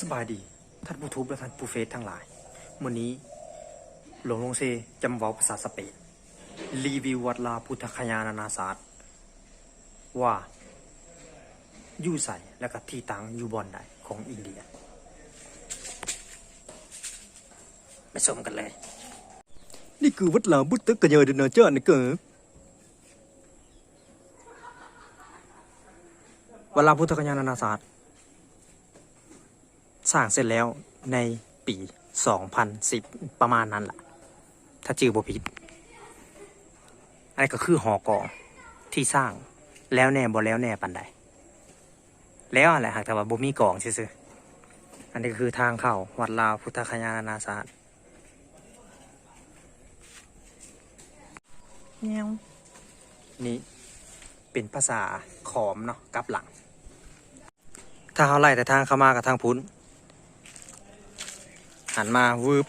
สบายดี ท่านผู้ทุบและท่านผู้เฟซทั้งหลายวันนี้ หลวงลงเซจำเว้าภาษาสเปนรีวิววัดลาพุทธคยานานาศาสตร์ว่ายู่ใส่และก็ที่ตั้งยูบอนใดของอินเดียไปชมกันเลย นี่คือวัดลาพุทธคยานานาชาตินะเกิวัดลาพุทธคยานานาศาสตร์ สร้างเสร็จแล้วในปี 2010 ประมาณนั้นแหละถ้าจือบ่ผิดอันนี้ก็คือหอกองที่สร้างแล้วแน่บ่แล้วแน่ปันใดแล้วอะไรหากแต่ว่าบ่มีกองซื่อๆอันนี้ก็คือทางเข้าวัดลาวพุทธคยานานาศาสตร์เงี้ยวนี่เป็นภาษาขอมเนาะกลับหลัง ถ้าเขาไล่แต่ทางเข้ามากับทางพุ้น หันมาวืบ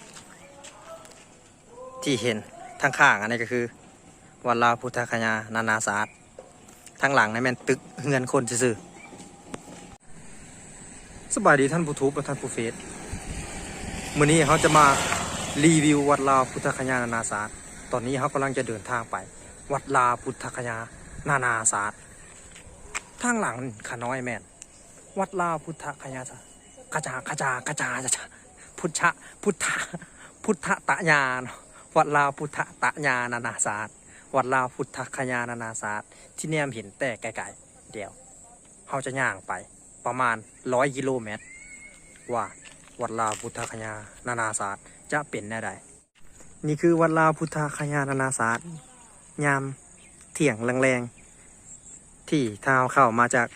ที่เห็นทางข้างอันนี้ก็คือ วัดลาพุทธคยานานาศาสตร์ทางหลังนี่แม่นตึกเฮือนคนซื่อสบายดีท่านผู้ทุบและท่านผู้เฟสมื้อนี้เขาจะมารีวิววัดลาพุทธคยานานาศาสตร์ตอนนี้เขากำลังจะเดินทางไป วัดลาพุทธคยานานาศาสตร์ทางหลังขาน้อยแม่น วัดลาพุทธคยาศาสตร์กระจากระจากระจาจะ พุทธะพุทธพุทธตะญาณวัดลาวพุทธตะญานานาศาสตร์วัดลาวพุทธคยานานาศาสตร์ที่แนมเห็นแต่ไกลๆเดียวเขาจะย่างไปประมาณร้อยกิโลเมตร ว่าวัดลาวพุทธคยานานาศาสตร์จะเป็นแน่ใดนี่คือวัดลาวพุทธคยานานาศาสตร์ยามเที่ยงแรงๆที่ทางเข้ามาจาก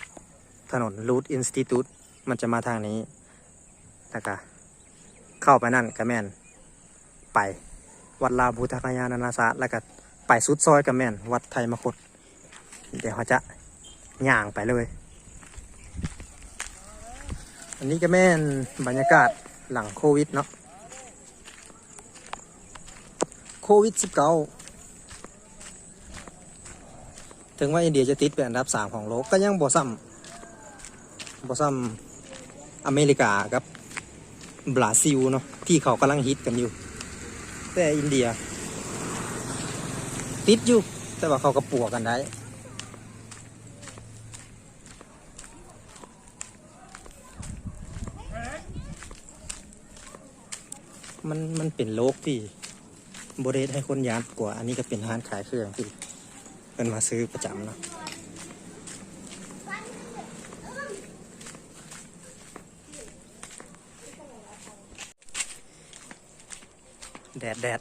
ถนนรูทอินสติทูตมันจะมาทางนี้แล้วก็ เข้าไปนั่นก็แม่นไปวัดลาบูทคยานานาศาสตร์แล้วก็ไปสุดซอยก็แม่นวัดไทยมคตเดี๋ยวเขาจะย่างไปเลย อันนี้ก็แม่นบรรยากาศหลังโควิดเนาะ โควิด 19 ถึงว่าอินเดียจะติดเป็นอันดับสามของโลกก็ยังบ่ซ้ำบ่ซ้ำอเมริกาครับ บราซิลเนาะที่เขากำลังฮิตกันอยู่ แต่อินเดีย ติดอยู่ แต่ว่าเขาก็ปัวกันได้มันมันเป็นโลกที่บริเวให้คนยานกว่า อันนี้ก็เป็นร้านขายเครื่องที่เป็นมาซื้อประจำเนาะ ดดแดด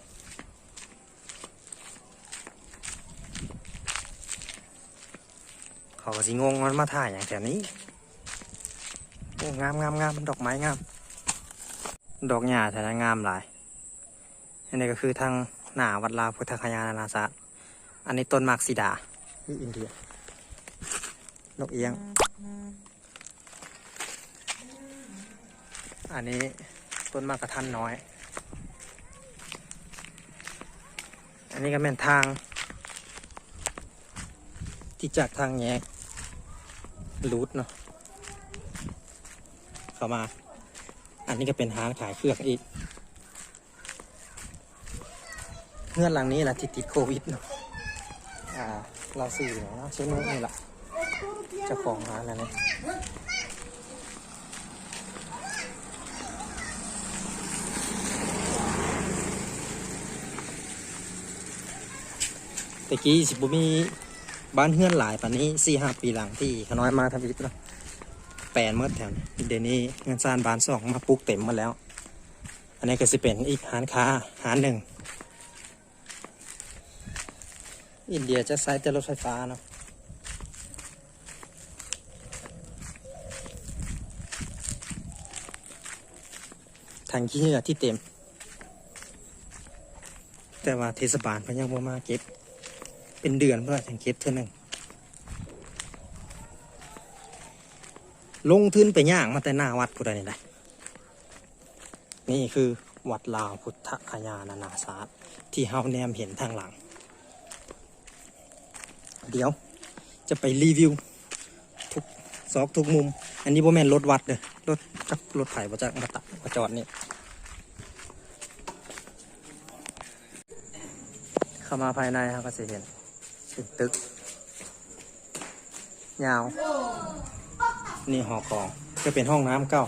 เขาก็สิงงมันมาถ่ายอย่างแถวนี้โอ้งามงามงามดอกไม้งาม ดอกหญ้าแถวนั้นงามหลายอันนี้ก็คือทางหน้าวัดลาวพุทธคยานานาศาสตร์อันนี้ต้นมากสีดาที่อินเดียนกเอียง อันนี้ต้นมากกระทันน้อย อันนี้ก็เป็นทาง ที่จากทางแยกรูทเนาะเข้ามา อันนี้ก็เป็นทางขายเครื่องอีกเงื่อนหลังนี้แหละที่ติดโควิดเนาะอ่าเราสื่เนาะเช่นนี่แหละเจ้าของร้านอะไรเนี่ย ตะกี้สิบุมีบ้านเฮือนหลายป่านนี้สี่ห้าปีหลังที่ขน้อยมาทำวิทย์เนาะแปลนเมื่อแถวนี้เดี๋ยวนี้เงินซานบานสองมาปลูกเต็มมาแล้ว อันนี้ก็สิเป็นอีกหานค้าหานหนึ่ง อินเดียจะใช้แต่รถไฟฟ้าเนาะทางขี้เหงื่อที่เต็ม แต่ว่าเทศบาลพยังบ่มาเก็บ เป็นเดือนเพื่อถึงเก็บเท่านึงลงทุนไปย่างมาแต่หน้าวัดพุทธนี่แหละนี่คือวัดลาวพุทธคยานานาศาสตร์ที่เฮาแนมเห็นทางหลัง เดี๋ยวจะไปรีวิว ทุกซอกทุกมุม อันนี้บ่แมนรถวัดเด้อรถจักรถไถบ่จักมาตักมาจอดนี่เข้ามาภายในครับก็จะเห็น เป็นตึก ยาว นี่หอกองจะเป็นห้องน้ำเก่า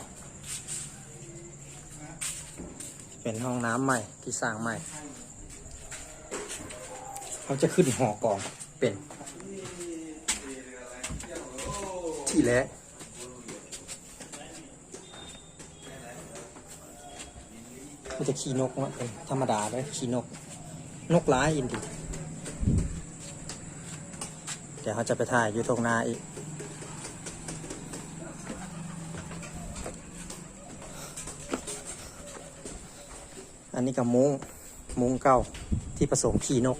เป็นห้องน้ำใหม่ที่สร้างใหม่ เขาจะขึ้นหอกองเป็น ที่แรกมันจะขี่นกเนาะเป็นธรรมดาเลยขี่นก นกร้ายอินดี ดี๋ยวเขาจะไปถ่ายอยู่ตรงนาอีก อันนี้ก็มุ้งมุ้งเก่าที่ผสมขี่นก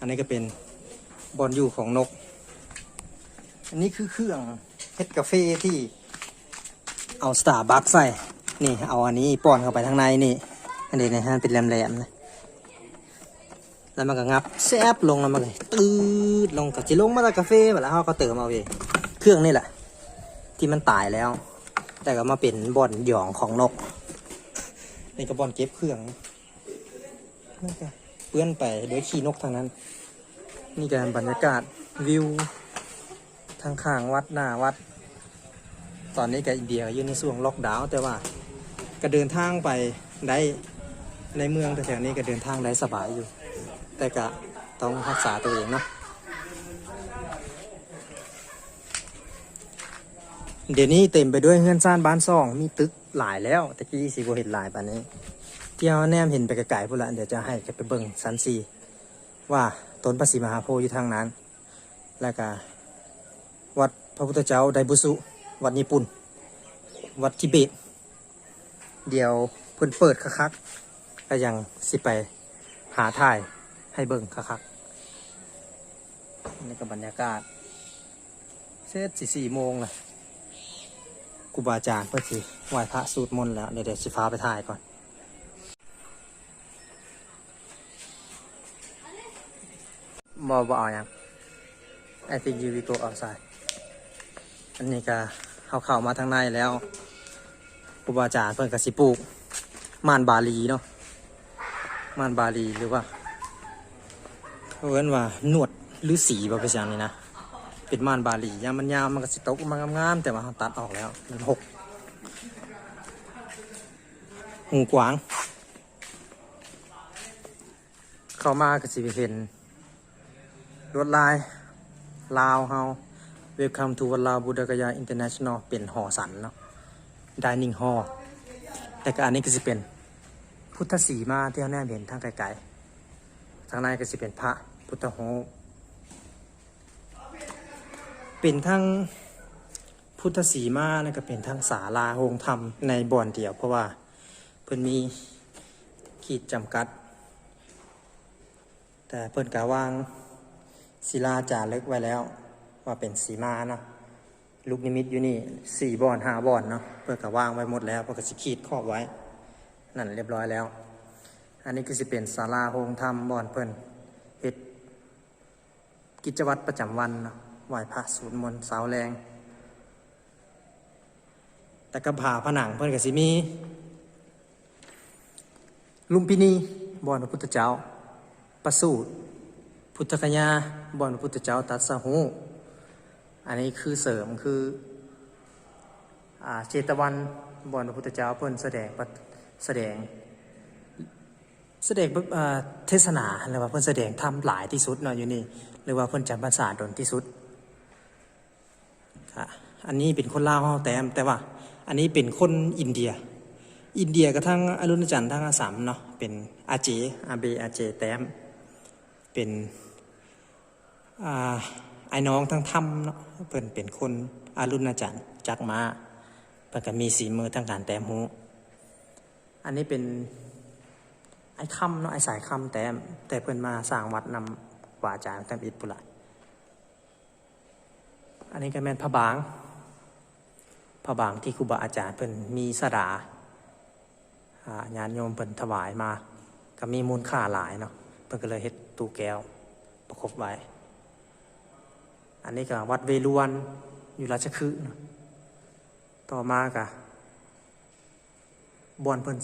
อันนี้ก็เป็นบอลอยู่ของนก อันนี้คือเครื่องเฮ็ดกาแฟที่เอาสตาร์บัคใส่ นี่เอาอันนี้ป้อนเข้าไปทางในนี่ อันนี้นะฮะเป็นแหลมๆนะ แล้วมันก็งับแซบลงแล้วมันก็ตืดลงกับจิลงมาจากาแฟแบบแล้วเขาก็เติมเอาเองเครื่องนี่แหละ ที่มันตายแล้ว แต่ก็มาเป็นบ่อนหยองของนกนี่ก็บ่อนเก็บเครื่องนี่ก็เปื้อนไปด้วยขี้นกทางนั้น นี่ก็บรรยากาศวิวทางข้างวัดหน้าวัด ตอนนี้ก็อินเดียอยู่ในช่วงล็อกดาวน์แต่ว่าก็เดินทางไปได้ในเมืองแต่แถวนี้ก็เดินทางได้สบายอยู่ แต่ก็ต้องรักษาตัวเองเนาะเดี๋ยวนี้เต็มไปด้วยเฮือนซ่านบ้านซ่องมีตึกหลายแล้วตะกี้สีโบเห็นหลายปานนี้ที่เอาแนมเห็นไปไกลๆพุ่นละเดี๋ยวจะให้จะไปเบิ่งสันซีว่าต้นพระศรีมหาโพธิ์อยู่ทางนั้น แล้วก็วัดพระพุทธเจ้าไดบุสุวัดญี่ปุ่น วัดทิเบต เดี๋ยวเพิ่นเปิดคักๆก็ยังสิไปหาถ่าย ให้เบิ่งคักๆนี่ก็บรรยากาศเสร็จสี่สี่โมงเลยครูบาอาจารย์เพื่อสิไหว้พระสูตรมนต์แล้ว เดี๋ยวเดี๋ยวสิฟ้าไปถ่ายก่อนบอบออย่าง I think you will go outside อันนี้ก็เขาเข้ามาทางในแล้วครูบาอาจารย์เพิ่อนก็สิปลูกม่านบาลีเนาะม่านบาลีหรือว่า เขาเรียกว่าหนวดหรือสีบ่ไปอย่างนี้นะ เป็นม่านบาลียามมันยาวมันก็สิตกมางามๆแต่ว่าเราตัดออกแล้ว มันหกหูกวาง เข้ามาก็สิไปเห็นรวดลาย ลาวเฮา Welcome to วัดลาวบุดกยา International เป็นหอสันเนาะ Dining Hall แต่ก็อันนี้ก็สิเป็น พุทธสีมาที่เราแนมเห็นทางไกลๆทางในก็สิเป็นพระ พุทธโฮเป็นทั้งพุทธสีมาแล้วก็เป็นทั้งศาลาโฮงธรรมในบ่อนเดียว เพราะว่าเพิ่นมีขีดจำกัด แต่เพิ่นกาวางศิลาจารึกไว้แล้ว ว่าเป็นสีมาเนาะลูกนิมิตอยู่นี่สี่บ่อนห้าบ่อนเนาะเพิ่นกาวางไว้หมดแล้วเพิ่นก็สิขีดครอบไว้ นั่นเรียบร้อยแล้ว อันนี้คือสิเป็นศาลาโฮงธรรมบ่อนเพิ่นเฮ็ด กิจวัตรประจำวันเนาะไหว้พระสวดมนต์เสาแรง แต่กระผาผนังเพิ่นก็สิมี ลุมพินีบ่อนพระพุทธเจ้า ประสูตรพุทธคยาบ่อนพระพุทธเจ้าตัดสหูอันนี้คือเสริมคืออเจตวันบ่อนพระพุทธเจ้าเพิ่นแสดงแสดงแสดงเทศนาหรือว่าเพิ่นแสดงทำหลายที่สุดเนาะอยู่นี่ หรือว่าเพิ่นจำภาษาดนที่สุดค่ะอันนี้เป็นคนลาวเฮาแต่แต่ว่า อันนี้เป็นคนอินเดีย อินเดียกับทั้งอรุณจันทร์ทั้งอาสามเนาะเป็นอาเจอาเบอาเจแต้มเป็นอไอ้น้องทั้งถ้ำเนาะเพิ่นเป็นคนอรุณจันทร์จักมาเพิ่นก็มีสีมือทางการแต้มหูอันนี้เป็นไอ้คำเนาะไอ้สายคำแต่แต่เพิ่นมาสร้างวัดนำ วาจารย์แต้มอิฐปุระอันนี้ก็แม่นพระบางพระบางที่ครูบาอาจารย์เพิ่นมีสดาอ่าญาติโยมเพิ่นถวายมา ก็มีมูลค่าหลายเนาะเพิ่นก็เลยเฮ็ดตู้แก้วประกบไว้ อันนี้ก็วัดเวรวนอยู่ราชคฤห์เนะต่อมากะบอนเพิ่น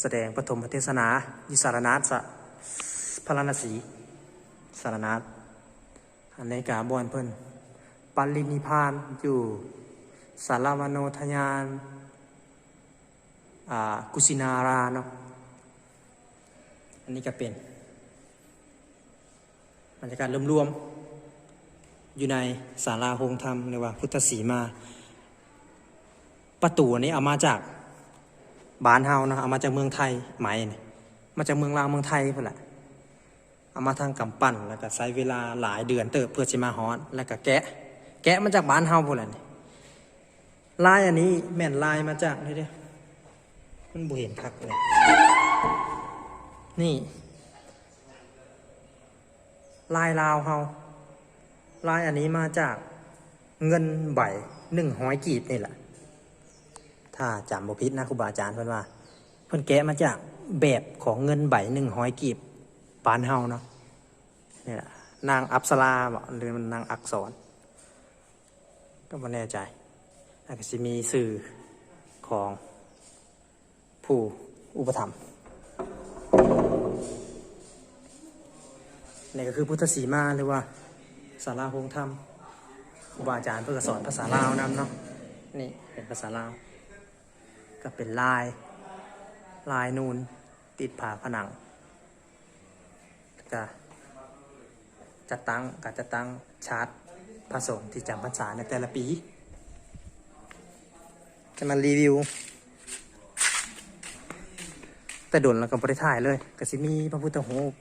แสดงปฐมเทศนายู่สารนาสะพระนศี สารนาฏอันนี้กะบอนเพิ่นปัลินิพานอยู่สารมโนทยานกุสินาราเนาะอันนี้ก็เป็นบรรยากาศรวมๆอยู่ในศาลาโฮงธรรมหรือว่าพุทธศีมา ประตูนี้เอามาจากบ้านเฮานะเอามาจากเมืองไทยไหมนี่มาจากเมืองลาวเมืองไทยเพุ่นแหละ เอามาทางกำปั้นแล้วก็ใช้เวลาหลายเดือนเติบเพื่อจะมาฮอดแล้วก็แกะ แกะมาจากบ้านเฮาพุ่นแหละนี่ลายอันนี้แม่นลายมาจากนี่เด้อมันบ่เห็นคักเลยนี่ ลายลาวเฮาลายอันนี้มาจากเงินใบหนึ่งห้อยกีบนี่แหละ ถ้าจำบ่ผิดนะครูบาอาจารย์เพิ่นว่า เพิ่นแกะมาจากแบบของเงินใบหนึ่งห้อยกีบ ปานเฮาเนาะนี่แหละนางอัปสราหรือมันนางอักษร ก็ไม่แน่ใจอาจจะมีสื่อของผู้อุปถัมภ์นี่ก็คือพุทธสีมาหรือว่าสาราโฮงธรรมครูบาอาจารย์เพื่อสอนภาษาลาวนำเนาะนี่เป็นภาษาลาวก็เป็นลาย ลายนูนติดผาผนัง ก็จะตั้งก็จะตั้งชาร์ตผสมที่จำพรรษาในแต่ละปี จะมารีวิว แต่โดนแล้วก็บริถ่ายเลยก็สิมีพระพุทธรูป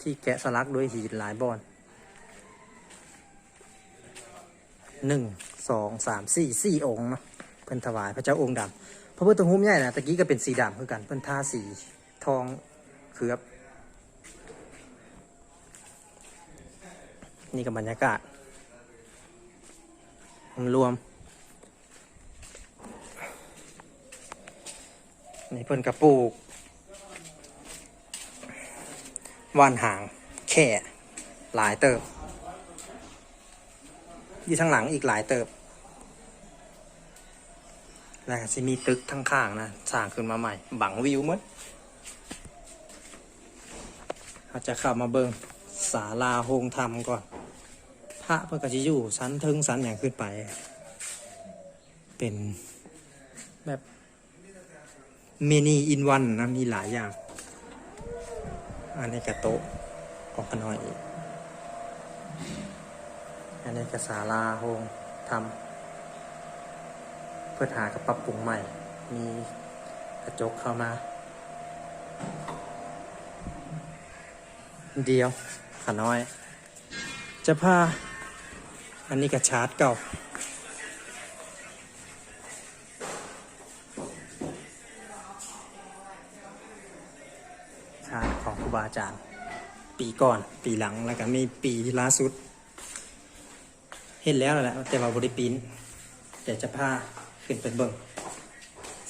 ที่แกะสลักด้วยหินหลายบอนหนึ่งสองสามสี่สี่องค์นะเพิ่นถวายพระเจ้าองค์ดำพระพุทธรูปใหญ่นะตะกี้ก็เป็นสีดำคือกันเพิ่นทาสีทองเขือบ นี่กับบรรยากาศรวมนี่เพิ่นกระปูกว่านหาง แค่หลายเติบอยู่ทางหลังอีกหลายเติบ แล้วจะมีตึกทั้งข้างนะสร้างขึ้นมาใหม่ บังวิวหมดเราจะเข้ามาเบิงศาลาโฮงธรรมก่อน พระเพื่อก็จะอยู่ชั้นเทึงชั้นอย่างขึ้นไป เป็นแบบเมนีอินวันนะมีหลายอย่าง อันนี้กระโต๊ะออกกันหน่อยอีกอันนี้ก็ศาลาโฮงทำเพื่อหากับปรับปรุงใหม่ มีกระจกเข้ามา เดียวขาน้อย จะพา อันนี้ก็ชาร์จเก่า ชาร์จของครูบาอาจารย์ ปีก่อนปีหลังแล้วก็มีปีล่าสุด เห็นแล้วแหละแต่ว่าบริปินเดี๋ยวจะพาขึ้นไปเบิ่ง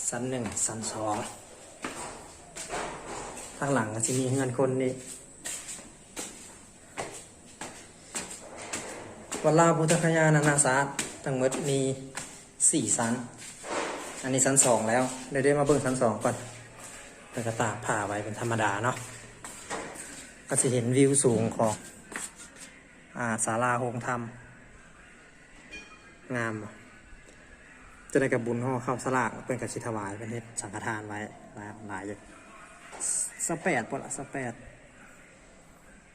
สันหนึ่งสันสองข้างหลังก็จะมีเงินคนนี่ วัดลาพุทธคยานานาศาสตร์ทั้งหมดมีสี่สัน อันนี้สันสองแล้วเดี๋ยวได้มาเบิ่งสันสองก่อนแล้วก็ตากผ้าไว้เป็นธรรมดาเนาะก็จะเห็นวิวสูงของอาศาลาโฮงธรรม งาม จะได้กับบุญห่อข้าวสลากเป็นกับชิถวายเป็นเฮ็ดสังฆทานไว้หลายหลายอยู่สแปดปะละสแปด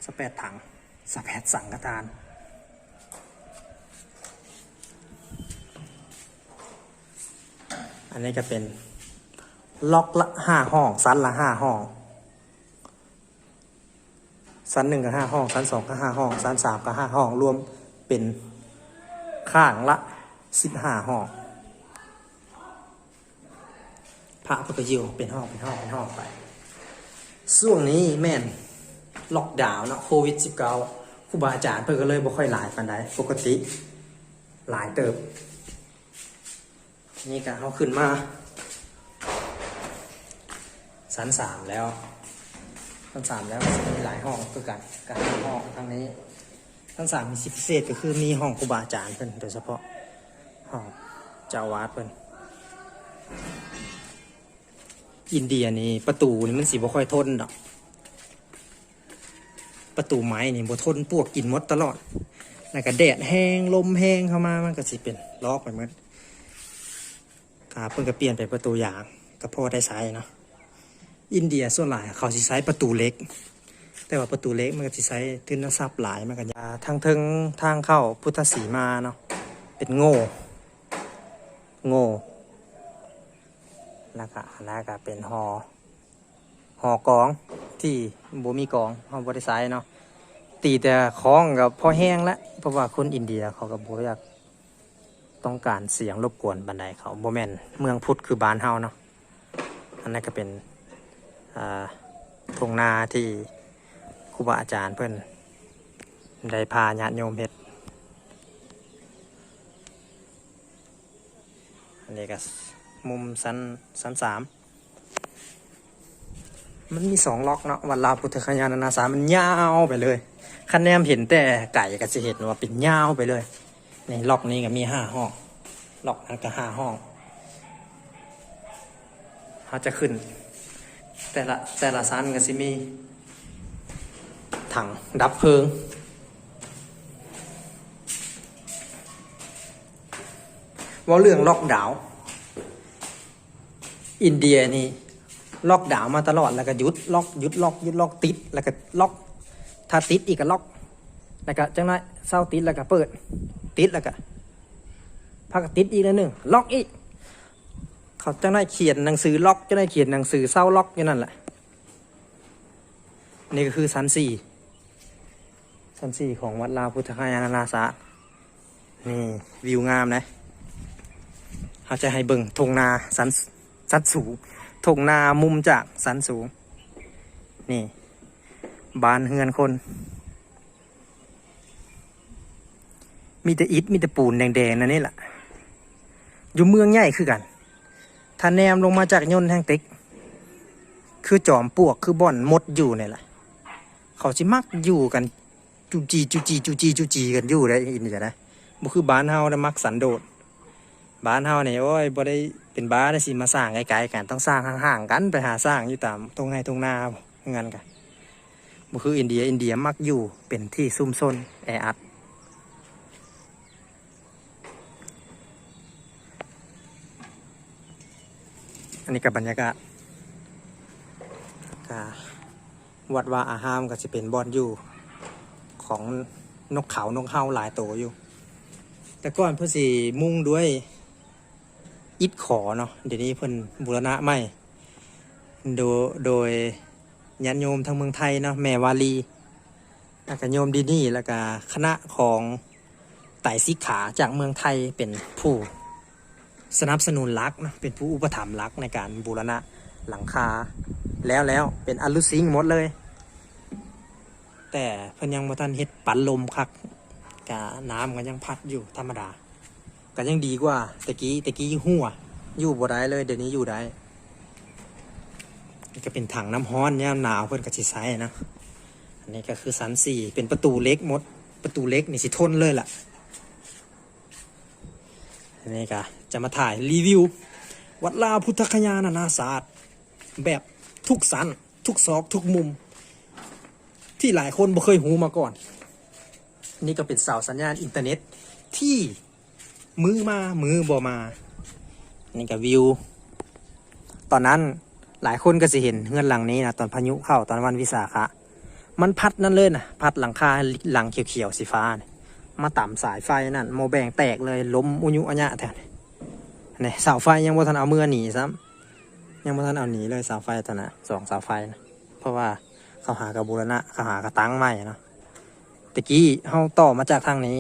สแปดถังสแปดสังฆทาน อันนี้จะเป็นล็อกละห้าห้องซันละห้าห้องซันหนึ่งกับห้าห้องซันสองกับห้าห้องซันสามกับห้าห้อง รวมเป็นข้างละสิบห้าห้อง พระพุทธยิวเป็นห้องเป็นห้องเป็นห้องไปช่วงนี้แม่นล็อกดาวน์เนาะโควิด -19 ครูบาอาจารย์เพิ่นก็เลยบ่ค่อยหลายปานใดปกติ หลายเติบ นี่ก็เขาขึ้นมาสันสามแล้วสันสามแล้วมีหลายห้องคือกันการห้องทางนี้ทั้งสามมีสิทธิพิเศษก็คือมีห้องครูบาอาจารย์เพิ่นโดยเฉพาะห้องเจ้าอาวาดเพิ่นอินเดียนี่ประตูนี่มันสีบ่ค่อยทนดอกประตูไม้นี่บ่ทนปวกกินมดตลอดแล้วก็แดดแห้งลมแห้งเข้ามามันก็สิเป็นลอกไปหมด ครับเพิ่นก็เปลี่ยนเป็นประตูยางก็พอได้ใช้เนาะอินเดียส่วนหลายเขาสิใช้ประตูเล็ก แต่ว่าประตูเล็กมันก็สิใช้ทุนทรัพย์หลายมันก็ยาทางทิงทางเข้าพุทธสีมาเนาะเป็นโง่โง่แล้วก็แล้วก็เป็นหอหอกองที่บมีกองเฮาบ่ได้ใช้เนาะตีแต่คล้องกับพอแห้งแล้วเพราะว่าคนอินเดียเขาก็บ่อยาก ต้องการเสียงรบกวนบันไดเขาบ่แมนเมืองพุทธคือบ้านเฮาเนาะอันนั้นก็เป็นทงนาที่ครูบาอาจารย์เพื่อนได้พาญาติโยมเฮ็ดอันนี้ก็มุมสันสันสามมันมีสองล็อกเนาะวัดลาพุทธคยานานาสามมันยาวไปเลย คันแนมเห็นแต่ไก่ก็จะเห็นว่าเป็นยาวไปเลย นี่ล็อกนี้ก็มีห้าห้อง ล็อกนั้นก็ห้าห้องเขาจะขึ้น แต่ละแต่ละซันก็สิมี ถังดับเพลิง ว่าเรื่องล็อกดาว อินเดียนี่ล็อกดาวมาตลอดแล้วก็ยุดล็อกยุดล็อกยุดล็อกติดแล้วก็ล็อกถ้าติดอีกก็ล็อกแล้วก็จังไรเศร้าติดแล้วก็เปิด ติดแล้วก็พักติดอีกแล้วหนึ่งล็อกอีก เขาจังไรเขียนหนังสือล็อกจังไรเขียนหนังสือเศร้าล็อกอยู่นั่นแหละนี่ก็คือชั้นสี่ชั้นสี่ของวัดลาวพุทธคยานานาสะนี่วิวงามนะเขาจะให้เบิ่งทงนาสันสันสูงทงนามุมจากสันสูง นี่ บานเฮือนคน มีแต่อิฐมีแต่ปูนแดงๆนั่นนี่แหละอยู่เมืองใหญ่คือกันถ้าแนมลงมาจากยนต์แห่งติ๊ก คือจอมปลวกคือบ่อนมดอยู่นี่แหละเขาสิมักอยู่กันจูจีจูจีจูจีจูจีกันอยู่ได้อินเดียนะบ่คือบ้านเฮานะมักสันโดษบ้านเฮาเนี่ยโอ้ยบ่ได้เป็นบ้านได้สิมาสร้างไกลๆกันต้องสร้างห่างๆกันไปหาสร้างอยู่ตามตรงไห้ตรงนาเงินกันบ่คืออินเดียอินเดียมักอยู่เป็นที่ซุ่มซนแออัด อันนี้กับบรรยากาศก็วัดว่าอาหามก็จะเป็นบอนอยู่ของนกเขานกเฮาหลายตัวอยู่ แต่ก่อนเพื่อสิมุ่งด้วยอิฐขอเนาะเดี๋ยวนี้เพิ่นบูรณะใหม่โดยโดยญาติโยมทางเมืองไทยเนาะแม่วาลีแล้วก็โยมดีนี่แล้วก็คณะของไต่สิกขาจากเมืองไทยเป็นผู้ สนับสนุนลักนะเป็นผู้อุปถัมภ์ลักในการบูรณะหลังคา แล้วแล้วเป็นอลูซิงหมดเลย แต่เพิ่นยังบ่ทันเฮ็ดปันลมคักกะน้ำก็ยังพัดอยู่ธรรมดาก็ยังดีกว่าตะกี้ตะกี้หัวอยู่บ่ได้เลยเดี๋ยวนี้อยู่ได้ก็เป็นถังน้ำร้อนยามหนาวเพิ่นก็สิใช้นะอันนี้ก็คือสันสี่เป็นประตูเล็กหมด ประตูเล็กนี่สิทนเลยล่ะอันนี้ก็ จะมาถ่ายรีวิว วัดลาพุทธคยานานาศาสตร์ แบบทุกสันทุกซอกทุกมุม ที่หลายคนบ่เคยหูมาก่อน นี่ก็เป็นเสาสัญญาณอินเทอร์เน็ตที่มือมา มือบ่มา นี่ก็วิว ตอนนั้นหลายคนก็สิเห็นเฮือนหลังนี้นะตอนพายุเข้าตอนวันวิสาขะมันพัดนั่นเลยนะพัดหลังคาหลังเขียวๆสีฟ้านี่มาต่ำสายไฟนั่นโมแบงแตกเลยล้มอุยุอัญะแทน นี่เสาไฟยังบ่ทันเอามือหนีซ้ำยังไม่ทันเอาหนีเลยเสาไฟตอนน่ะสองเสาไฟนะเพราะว่าเขาหากระบูรณะเขาหากระตังใหม่เนาะตะกี้เขาต่อมาจากทางนี้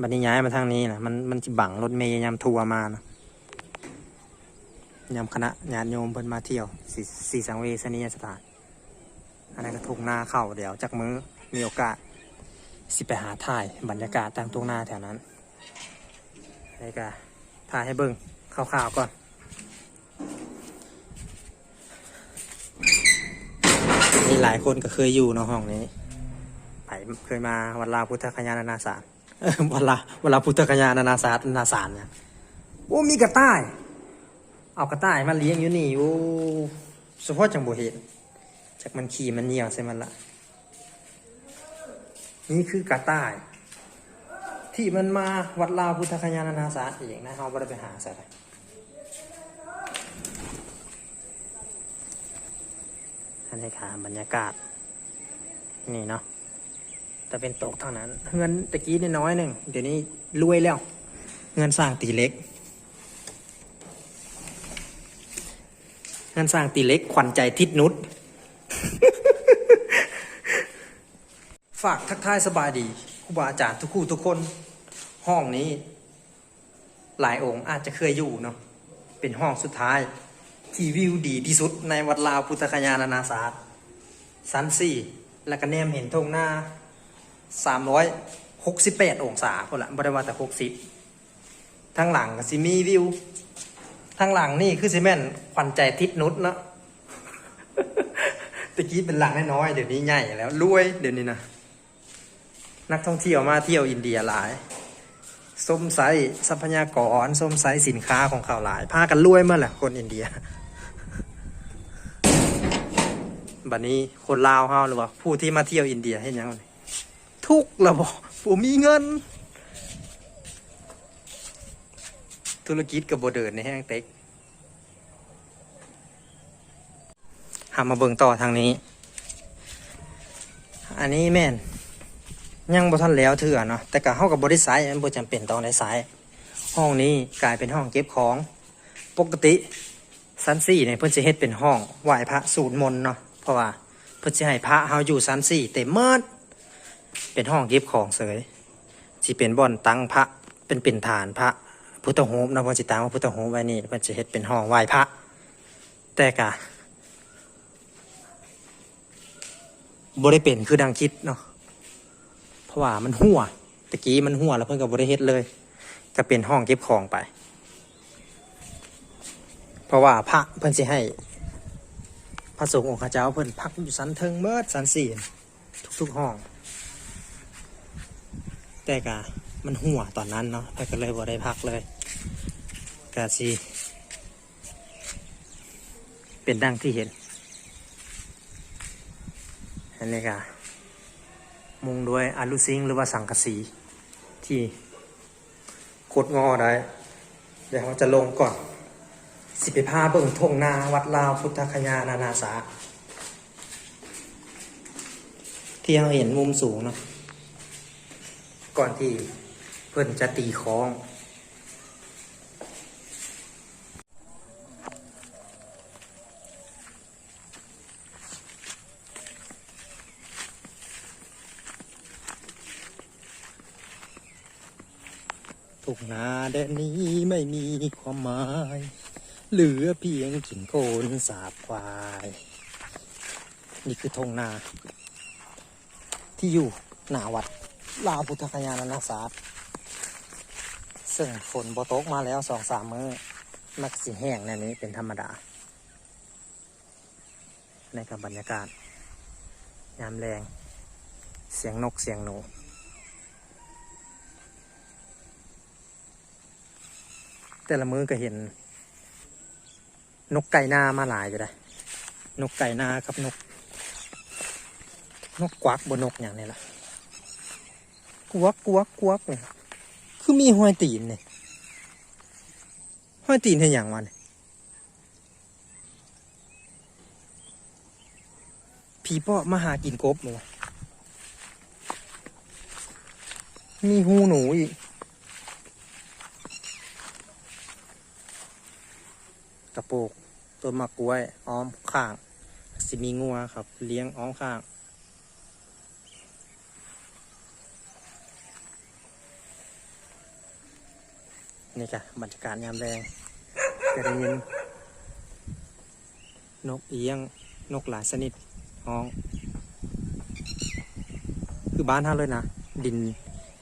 บัดนี้ย้ายมาทางนี้นะมันมันจะบังรถเมย์ยามทัวร์มานะยามคณะญาติโยมเพิ่นมาเที่ยวสีสีสังเวชนียสถานอันนั้นก็ทุ่งนาเข้าเดี๋ยวจากมือมีโอกาสสิไปหาถ่ายบรรยากาศตามทุ่งนาแถวนั้นนี่ก็ ถ่ายให้เบิ่งคร่าวๆก่อน มีหลายคนก็เคยอยู่ในห้องนี้ไผเคยมาวัดลาพุทธคยานานาศาสตร์เออวัดลาวัดลาพุทธคยานานาศาสตร์นานาศาสตร์เนี่ยโอ้มีกระต่าย เอากระต่ายมาเลี้ยงอยู่นี่โอ้เฉพาะจังบ่เห็นจากมันขี่มันเหนียวใส่มันละนี่คือกระต่าย ที่มันมาวัดลาวพุทธคยานานาศาสตร์เองนะเฮาบ่ได้ไปหาใส่เลยอันนี้ค่ะบรรยากาศ นี่เนาะแต่เป็นต๊ะเท่านั้น เงินตะกี้นี่น้อยหนึ่งเดี๋ยวนี้รวยแล้ว เงินสร้างตีเล็ก เงินสร้างตีเล็กขวัญใจทิศนุชฝากทักทายสบายดีครูบาอาจารย์ทุกคู่ทุกคน ห้องนี้ หลายองค์อาจจะเคยอยู่เนาะเป็นห้องสุดท้ายที่วิวดีที่สุดในวัดลาวพุทธคยานานาศาสตร์สันสี่แล้วก็แนมเห็นทงหน้าสามร้อยหกสิบแปดองศาพอละบริวาแต่หกสิบทางหลังก็สิมีวิวทางหลังนี่คือซีเมนขวัญใจทิศนุชเนาะตะกี้เป็นหลังน้อยเดี๋ยวนี้ใหญ่แล้วรวยเดี๋ยวนี้นะนักท่องเที่ยวมาเที่ยวอินเดียหลาย ส้มไซทรัพยากรส้มไซสินค้าของเขาหลายพากันรวยเมื่อแหละคนอินเดียบัดนี้คนลาวเฮาหรือว่าผู้ที่มาเที่ยวอินเดียเห็นยังทุกข์ระบอผมมีเงิน ธุรกิจกับโบเดินในแห้งเต็กหามาเบิ่งต่อทางนี้ อันนี้แม่น ยังบ่ทันแล้วเถื่อเนาะแต่ก็เฮากับบริษัทมันบ่จำเป็นต้องได้สาย ห้องนี้กลายเป็นห้องเก็บของ ปกติซันซี่เนี่ยเพิ่นสิเฮ็ดเป็นห้องไหว้พระสูตรมนต์เนาะเพราะว่าเพิ่นสิให้พระเฮาอยู่ซันซี่เต็มเมิดเป็นห้องเก็บของเสยสิเป็นบ่อนตั้งพระเป็นเป็นฐานพระพุทธโฮมนะเพิ่นสิตั้งว่าพุทธโฮมไว้นี่เพิ่นสิเฮ็ดเป็นห้องไหว้พระ แต่ก็บ่ได้เป็นคือดังคิดเนาะ ราะว่ามันหัวตะกี้มันหัวแล้วเพิ่นกับบริเฮ็ดเลย ก็เป็นห้องเก็บของไป เพราะว่าพระเพิ่นสิให้พระสงฆ์องค์ข้าเจ้าเพิ่นพักอยู่สันเทิงเมิดสันสี่ทุกๆห้อง แต่กะมันหัวตอนนั้นเนาะพิ่ก็เลยบ่ได้พักเลยกะสิเป็นดังที่เห็นอันนี้กะ มุงด้วยอะลูซิงหรือว่าสังกะสี ที่กดงอได้ เดี๋ยวเราจะลงก่อน สิบผ้าเบิ่งทงนาวัดลาวพุทธคยานานาสา ที่เราเห็นมุมสูงเนาะก่อนที่เพิ่นจะตีคล้อง ทุ่งนาแดนนี้ไม่มีความหมาย เหลือเพียงกิ่งโคนสาบควาย นี่คือทงนา ที่อยู่หน้าวัดลาวพุทธคยานานาศาสตร์ซึ่งฝนบตกมาแล้วสองสามมื้อมักสิแห้งในนี้เป็นธรรมดา ในกับบรรยากาศยามแรง เสียงนกเสียงหนู แต่ละมือก็เห็น นกไก่นามาหลายอยู่เลยนกไก่นากับนก นกกวักบนนกอย่างนี้ล่ะกวักกวักกวักเนี่ยคือมีห้อยตีนเนี่ยห้อยตีนให้อย่างวันผีเปาะมาหากินกบเลยวะมีหูหนูอีก กระโปกต้นมะกล้วยอ้อมข้างสิมีงัวครับ เลี้ยงอ้อมข้างนี่ค่ะบรรยากาศยามแรงก็ได้ยินนกเอี้ยง นกหลายชนิดห้อง คือบ้านท่าเลยนะ ดิน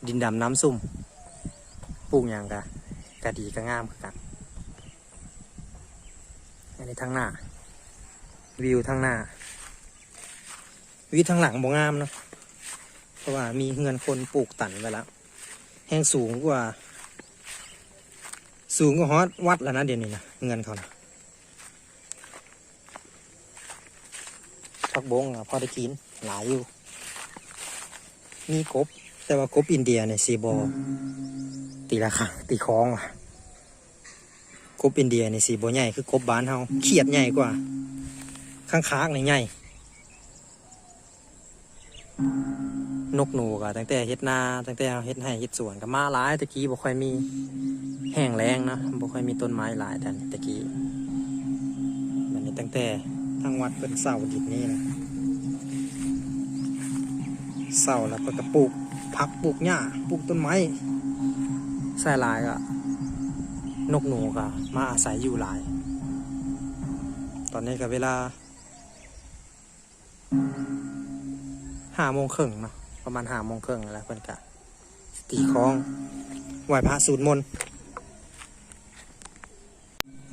ดินดำน้ำซุ่มปลูกอย่างกะกะดีกะงามคือกันอัน ทางหน้า วิวทางหน้า วิวทางหลังบ่งามเนาะเพราะว่ามีเฮือนคนปลูกตันไว้แล้วแห้งสูงกว่า สูงกว่าฮอดวัดแล้วนะเดี๋ยวนี้นะเงินเขานะพักบงอะพอได้กินหลายอยู่ มีกบ แต่ว่ากบอินเดียเนี่ยสีบอตีละค่ะตีคล้องว่ะก บอินเดียเนี่สีบอใหญ่คือกบบ้านเฮาเขียดใหญ่กว่า ข้างค้างในใหญ่นกหนูก็ตั้งแต่เฮ็ดนาตั้งแต่เฮ็ดไร่เฮ็ดสวนก็มาหลายตะกี้บ่ค่อยมีแห้งแล้งนะบ่ค่อยมีต้นไม้หลายแต่ตะกี้มันนี้ตั้งแต่ทางวัดเพิ่นเสาดินนี่นะเสาแล้วก็ปลูกผักปลูกหญ้าปลูกต้นไม้ใส่หลายก็ นกหนูก็มาอาศัยอยู่หลาย ตอนนี้ก็เวลาห้าโมงครึ่งเนาะประมาณห้าโมงครึ่งแล้วเพิ่นกะตีคล้องไหวพระสูตรมน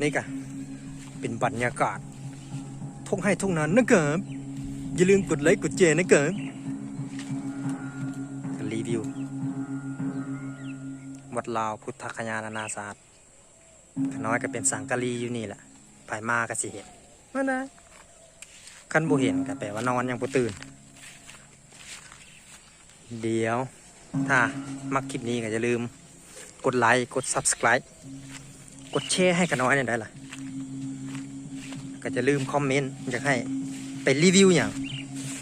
นี่กะเป็นบรรยากาศทุ่งให้ทุ่งนั้นนะเกิบอย่าลืมกดไลค์กดแชร์นะเกิบรีวิววัดลาวพุทธคยานานาศาสตร์ ขน้อยก็เป็นสังกะรีอยู่นี่แหละภายมาก็สิเห็นมานะคันบ่เห็นก็แปลว่านอนยังบ่ตื่น เดี๋ยว ถ้ามักคลิปนี้ก็อย่าลืม กดไลค์กด Subscribe กดแชร์ให้กันน้อยหน่อยได้ล่ะ ก็จะลืมคอมเมนต์อยากให้ไปรีวิวอย่าง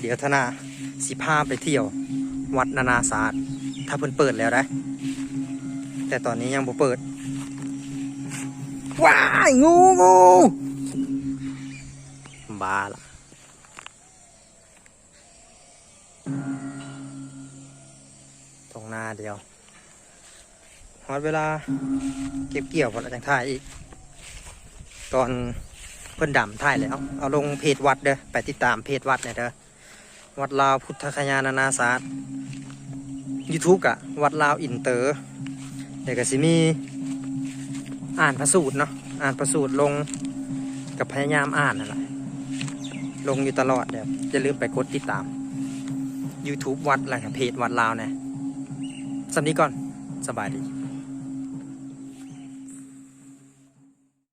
เดี๋ยวธนาสิพาไปเที่ยว วัดนานาศาสตร์ ถ้าเพิ่นเปิดแล้วนะแต่ตอนนี้ยังบ่เปิด ว้ายงูงูบ้าละตรงหน้าเดียวฮอดเวลาเก็บเกี่ยวพอแล้วจังถ่ายอีก ตอนเพิ่นดำถ่ายแล้ว เอาลงเพจวัดเด้อไปติดตามเพจวัดเนี่ยเด้อวัดลาวพุทธคยานานาศาสตร์ยูทูบอะวัดลาวอินเตอร์เดี๋ยวก็สิมี อ่านพระสูตรเนาะอ่านพระสูตรลงกับพยายามอ่านนั่นแหละลงอยู่ตลอดเดี๋ยวจะลืมไปกดติดตาม YouTube วัดอะไรครับเพจวัดลาวเนี่ยสำนี้ก่อนสบายดี